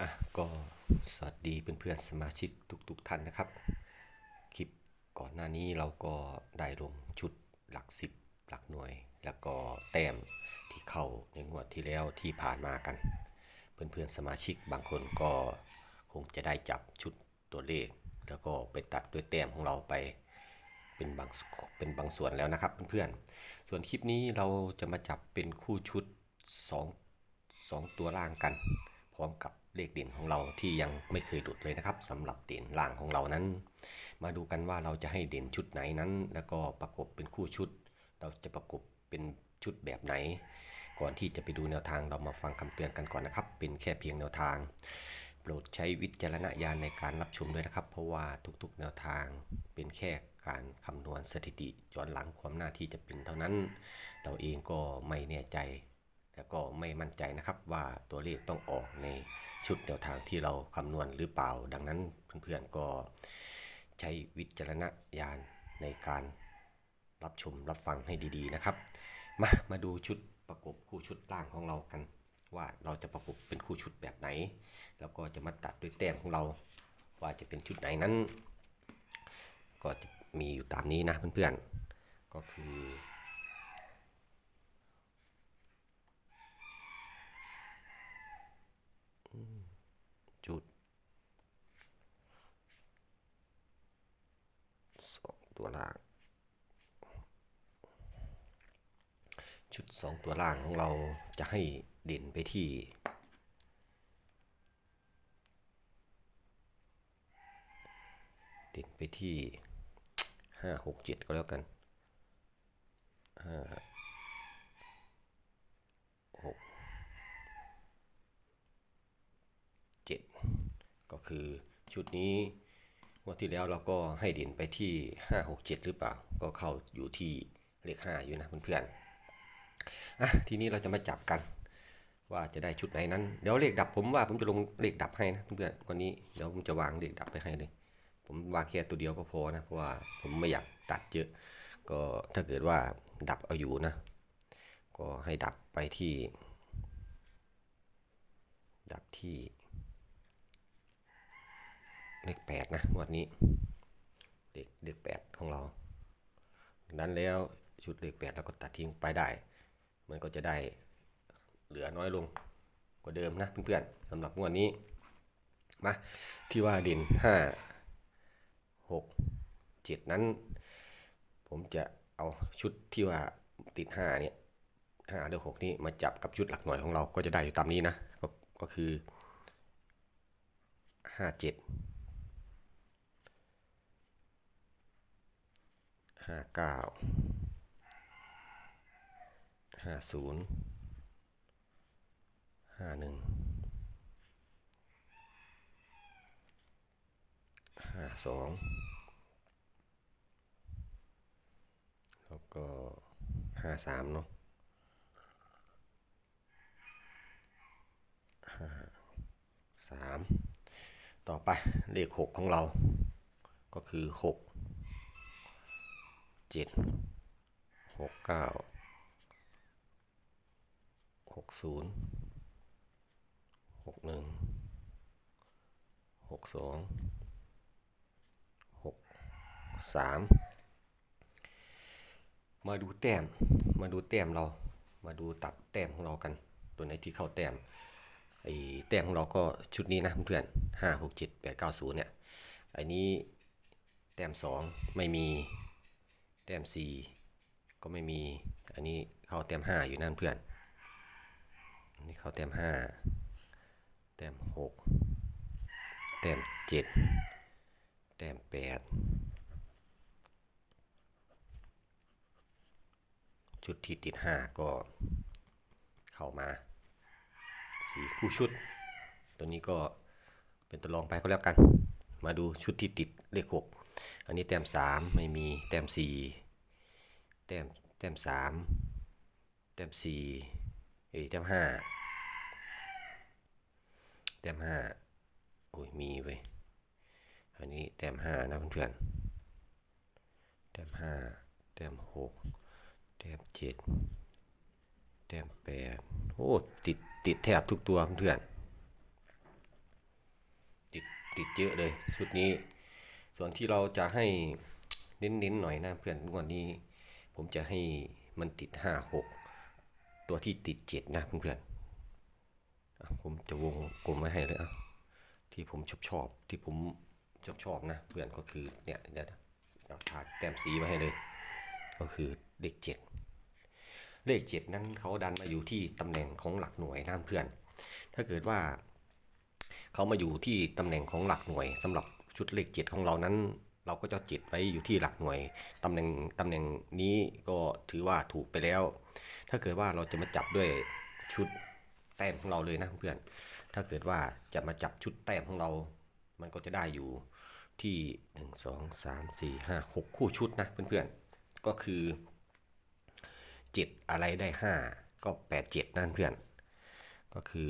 อะก็สวัสดีเพื่อนๆสมาชิกทุกๆท่านนะครับ คลิปก่อนหน้านี้เราก็ได้ลงชุดหลักสิบหลักหน่วย แล้วก็แต้มที่เข้าในงวดที่แล้วที่ผ่านมากัน เพื่อนๆสมาชิกบางคนก็คงจะได้จับชุดตัวเลข แล้วก็ไปตัดด้วยแต้มของเราไปเป็นบางเป็นบางส่วนแล้วนะครับเพื่อนๆ ส่วนคลิปนี้เราจะมาจับเป็นคู่ชุด 2 2 ตัวล่างกัน ร้อมกับเลขเด่นของเราที่ยังไม่เคยหลุดเลยนะครับสำหรับเด่นล่างของเรานั้น มาดูกันว่าเราจะให้เด่นชุดไหนนั้น แล้วก็ประกบเป็นคู่ชุด เราจะประกบเป็นชุดแบบไหน ก่อนที่จะไปดูแนวทางเรามาฟังคำเตือนกันก่อนนะครับ เป็นแค่เพียงแนวทาง โปรดใช้วิจารณญาณในการรับชมด้วยนะครับ เพราะว่าทุกๆ แนวทางเป็นแค่การคำนวณสถิติย้อนหลังความหน้าที่จะเป็นเท่านั้น เราเองก็ไม่แน่ใจ แล้วก็ไม่มั่นใจนะครับว่าตัวเลขต้องออกในชุดแนวทางที่เราคำนวณหรือเปล่า ดังนั้นเพื่อนๆก็ใช้วิจารณญาณในการรับชมรับฟังให้ดีๆนะครับ มามาดูชุดประกบคู่ชุดล่างของเรากัน ว่าเราจะประกบเป็นคู่ชุดแบบไหน แล้วก็จะมาตัดด้วยแต้มของเรา ว่าจะเป็นชุดไหนนั้น ก็จะมีอยู่ตามนี้นะเพื่อนๆก็คือ จุดสอง ตัวล่าง ชุดสองตัวล่างของเราจะให้เด่นไปที่ เด่นไปที่ห้าหกเจ็ดก็แล้วกันห้าหกเจ็ดก็คือชุดนี้ งวดที่แล้วเราก็ให้เด่นไปที่ห้าหกเจ็ดหรือเปล่า ก็เข้าอยู่ที่เลขห้าอยู่นะเพื่อนๆอะทีนี้เราจะมาจับกัน ว่าจะได้ชุดไหนนั้น เดี๋ยวเลขดับผมว่าผมจะลงเลขดับให้นะเพื่อนๆวันนี้เดี๋ยวผมจะวางเลขดับไปให้เลย ผมวางแค่ตัวเดียวก็พอนะเพราะว่าผมไม่อยากตัดเยอะ ก็ถ้าเกิดว่าดับเอาอยู่นะ ก็ให้ดับไปที่ ดับที่ เลขแปดนะงวันนี้เลขเลขแปดของเราดังนั้นแล้วชุดเลขแปดเราก็ตัดทิ้งไปได้ มันก็จะได้เหลือน้อยลงกว่าเดิมนะเพื่อนๆสำหรับงวดนี้มาที่ว่าด่นห้าหกเจ็ดนั้น ผมจะเอาชุดที่ว่าติดห้าเนี่ยห้าหรือหกนี่มาจับกับชุดหลักหน่วยของเราก็จะได้อยู่ตามนี้นะก็ก็คือห้าเจ็ด ห้าเก้าห้าศูนย์ห้าหนึ่งห้าสองแล้วก็ห้าสามเนาะห้าสามต่อไปเลขหกของเรา ก็คือหก เจ็ดหกเก้าหกศูนย์หกหนึ่งหกสองหกสามมาดูแต้ม มาดูแต้มเรา มาดูตัดแต้มของเรากัน ตัวไหนที่เข้าแต้มไอ้แต้มของเราก็ชุดนี้นะเพื่อนห้าหกเจ็ดแปดเก้าศูนย์เนี่ยไอ้นี้แต้มสองไม่มี แต้มสี่ก็ไม่มี อันนี้เข้าแต้มห้าอยู่นั่นเพื่อน อันนี้เข้าแต้มห้าแต้มหกแต้มเจ็ดแต้มแปดชุดที่ติดห้าก็เข้ามาสีคู่ชุด ตัวนี้ก็เป็นตัวรองไปก็แล้วกัน มาดูชุดที่ติดเลขหกอันนี้แต้มสามไม่มีแต้มสี่ แต้มแต้มสามแต้มสี่เอ้ยแต้มห้าแต้มห้าโอ้ยมีเว้ยอันนี้แต้มห้านะเพื่อนๆแต้มห้าแต้มหกแต้มเจ็ดแต้มแปดโอ้ติดติดแทบทุกตัวเพื่อนติดติดเยอะเลยชุดนี้ ส่วนที่เราจะให้เน้นๆหน่อยนะเพื่อนงวดนี้ ผมจะให้มันติดห้าหกตัวที่ติดเจ็ดนะเพื่อนๆผมจะวงกลมไว้ให้เลยอะที่ผมชอบชอบที่ผมชอบชอบนะเพื่อนก็คือเนี่ยเดี๋ยวนะเอาทาแต้มสีมาให้เลย ก็คือเลขเจ็ดเลขเจ็ดนั้นเขาดันมาอยู่ที่ตำแหน่งของหลักหน่วยนะเพื่อน ถ้าเกิดว่าเขามาอยู่ที่ตำแหน่งของหลักหน่วยสำหรับชุดเลขเจ็ดของเรานั้น เราก็จะจิตไว้อยู่ที่หลักหน่วยตำแหน่งตำแหน่งนี้ก็ถือว่าถูกไปแล้ว ถ้าเกิดว่าเราจะมาจับด้วยชุดแต้มของเราเลยนะเพื่อน ถ้าเกิดว่าจะมาจับชุดแต้มของเรา มันก็จะได้อยู่ที่หนึ่งสองสามสี่ห้าหกคู่ชุดนะเพื่อนๆ ก็คือเจ็ดอะไรได้ห้าก็แปดเจ็ดนั่นเพื่อน ก็คือ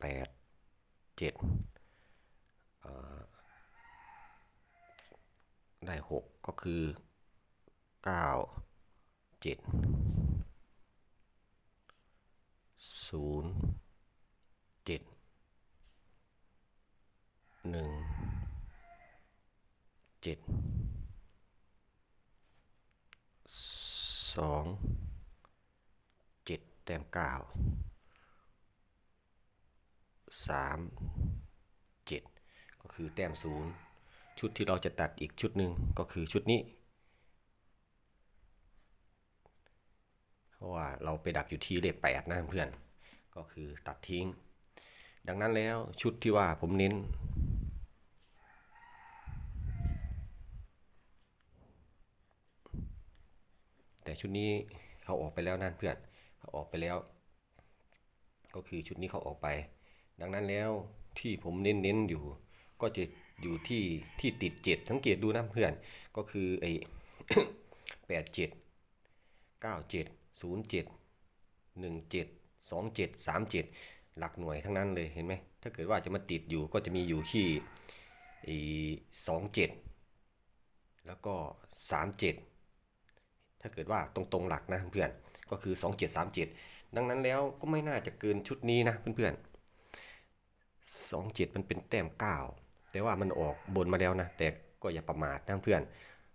แปดเจ็ดเอ่อ ได้หกก็คือเก้าเจ็ดศูนย์เจ็ดหนึ่งเจ็ดสองเจ็ดแต้มเก้าสามเจ็ดก็คือแต้มศูนย์ ชุดที่เราจะตัดอีกชุดหนึ่งก็คือชุดนี้ เพราะว่าเราไปดับอยู่ที่เลขแปดนะเพื่อน ก็คือตัดทิ้ง ดังนั้นแล้วชุดที่ว่าผมเน้น แต่ชุดนี้เขาออกไปแล้วนั่นเพื่อนเขาออกไปแล้ว ก็คือชุดนี้เขาออกไป ดังนั้นแล้วที่ผมเน้นๆอยู่ก็จะ อยู่ที่ที่ติดเจ็ดสังเกตดูนะเพื่อน ก็คือไอ้แปดเจ็ดเก้าเจ็ดศูนย์เจ็ดหนึ่งเจ็ดสองเจ็ดสามเจ็ดหลักหน่วยทั้งนั้นเลยเห็นไหมถ้าเกิดว่าจะมาติดอยู่ก็จะมีอยู่ที่ไอ้สองเจ็ดแล้วก็สามเจ็ดถ้าเกิดว่าตรงๆหลักนะเพื่อนก็คือ 2737 ดังนั้นแล้วก็ไม่น่าจะเกินชุดนี้นะเพื่อนๆ27 มันเป็นแต้ม 9 แต่ว่ามันออกบนมาแล้วนะ แต่ก็อย่าประมาทนะเพื่อน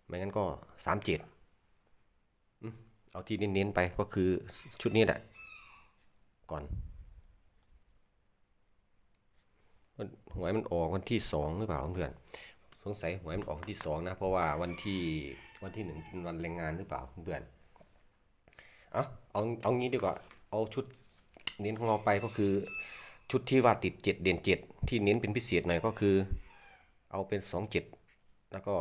ไม่งั้นก็37อืมเอาที่เน้นๆไปก็คือชุดนี้แหละ ก่อนมันหวยมันออกวันที่สองหรือเปล่าเพื่อนสงสัยหวยมันออกวันที่สองนะเพราะว่าวันที่วันที่หนึ่งเป็นวันแรงงานหรือเปล่าเพื่อนเอาเอาเอางี้ดีกว่าเอาชุดเน้นของเราไปก็คือ ชุดที่ว่าติดเจ็ดเด่นเจ็ดที่เน้นเป็นพิเศษหน่อยก็คือ เอาเป็นสองเจ็ดแล้วก็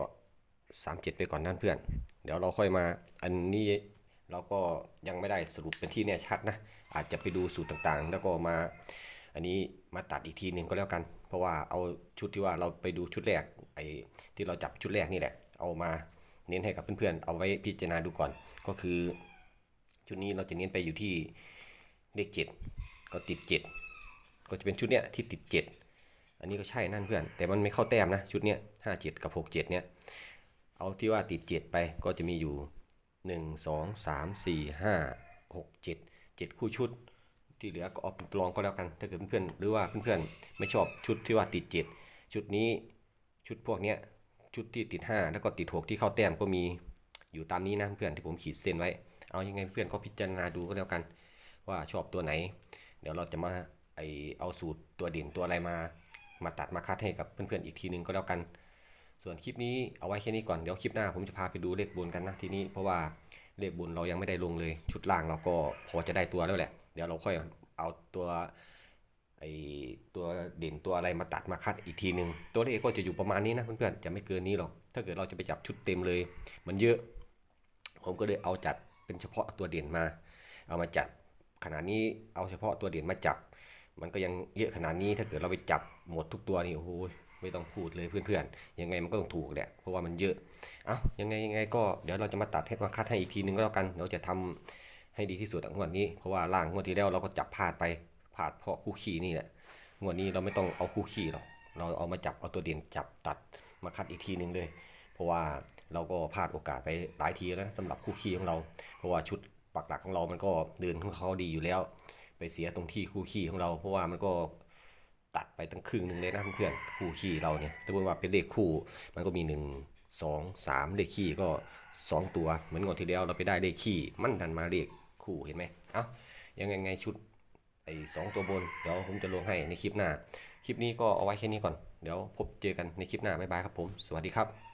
สามเจ็ดไปก่อนนั่นเพื่อน เดี๋ยวเราค่อยมาอันนี้เราก็ยังไม่ได้สรุปเป็นที่แน่ชัดนะ อาจจะไปดูสูตรต่างๆ แล้วก็มา อันนี้มาตัดอีกทีหนึ่งก็แล้วกัน เพราะว่าเอาชุดที่ว่าเราไปดูชุดแรกไอ้ที่เราจับชุดแรกนี่แหละ เอามาเน้นให้กับเพื่อนๆ เอาไว้พิจารณาดูก่อน ก็คือ ชุดนี้เราจะเน้นไปอยู่ที่เลขเจ็ดก็ติดเจ็ดก็จะเป็นชุดเนี้ยที่ติดเจ็ด อันนี้ก็ใช่นั่นเพื่อน แต่มันไม่เข้าแต้มนะชุดเนี้ยห้าเจ็ดกับหกเจ็ดเนี้ยเอาที่ว่าติดเจ็ดไปก็จะมีอยู่หนึ่งสองสามสี่ห้าหกเจ็ดเจ็ดคู่ชุด ที่เหลือก็เอาเป็นลองก็แล้วกัน ถ้าเกิดเพื่อนๆหรือว่าเพื่อนๆไม่ชอบชุดที่ว่าติดเจ็ดชุดนี้ชุดพวกเนี้ยชุดที่ติดห้าแล้วก็ติดหกที่เข้าแต้มก็มีอยู่ตามนี้นะเพื่อนที่ผมขีดเส้นไว้ เอายังไงเพื่อนก็พิจารณาดูก็แล้วกัน ว่าชอบตัวไหน เดี๋ยวเราจะมาไอเอาสูตรตัวเด่นตัวอะไรมา มาตัดมาคัดให้กับเพื่อนๆอีกทีหนึงก็แล้วกัน ส่วนคลิปนี้เอาไว้แค่นี้ก่อนเดี๋ยวคลิปหน้าผมจะพาไปดูเลขบนกันนะทีนี้เพราะว่าเลขบนเรายังไม่ได้ลงเลยชุดล่างเราก็พอจะได้ตัวแล้วแหละ เดี๋ยวเราค่อยเอาตัวไอตัวเด่นตัวอะไรมาตัดมาคัดอีกทีหนึ่งตัวเลขก็จะอยู่ประมาณนี้นะเพื่อนๆจะไม่เกินนี้หรอกถ้าเกิดเราจะไปจับชุดเต็มเลย มันเยอะ ผมก็เลยเอาจัดเป็นเฉพาะตัวเด่นมา เอามาจัดขนาดนี้เอาเฉพาะตัวเด่นมาจับ มันก็ยังเยอะขนาดนี้ถ้าเกิดเราไปจับหมดทุกตัวนี่โอ้โหไม่ต้องพูดเลยเพื่อนๆ ยังไงมันก็ต้องถูกแหละเพราะว่ามันเยอะ เอายังไงยังไงก็เดี๋ยวเราจะมาตัดให้มาคัดให้อีกทีนึงก็แล้วกันเดี๋ยวจะทำให้ดีที่สุดอะงวดนี้ เพราะว่าล่างงวดที่แล้วเราก็จับพลาดไปพลาดเพราะคู่ขี่นี่แหละ งวดนี้เราไม่ต้องเอาคู่ขี่หรอก เราเอามาจับเอาตัวเด่นจับตัดมาคัดอีกทีนึงเลย เพราะว่าเราก็พลาดโอกาสไปหลายทีแล้วนะสำหรับคู่ขี้ของเรา เพราะว่าชุดปักหลักของเรามันก็เดินของเขาดีอยู่แล้ว ไปเสียตรงที่คู่ขี้ของเรา เพราะว่ามันก็ตัดไปตั้งครึ่งหนึ่งเลยนะเพื่อนๆคู่ขี้เราเนี่ยถ้าพูดว่าเป็นเลขคู่ มันก็มีหนึ่งสองสามเลขขี้ก็สองตัว เหมือนงวดที่แล้วเราไปได้เลขขี้มันดันมาเลขคู่เห็นไหมเอ้ายังไงไงชุดไอ้สองตัวบนเดี๋ยวผมจะลงให้ในคลิปหน้า คลิปนี้ก็เอาไว้แค่นี้ก่อนเดี๋ยวพบเจอกันในคลิปหน้าบ๊ายบายครับผม สวัสดีครับ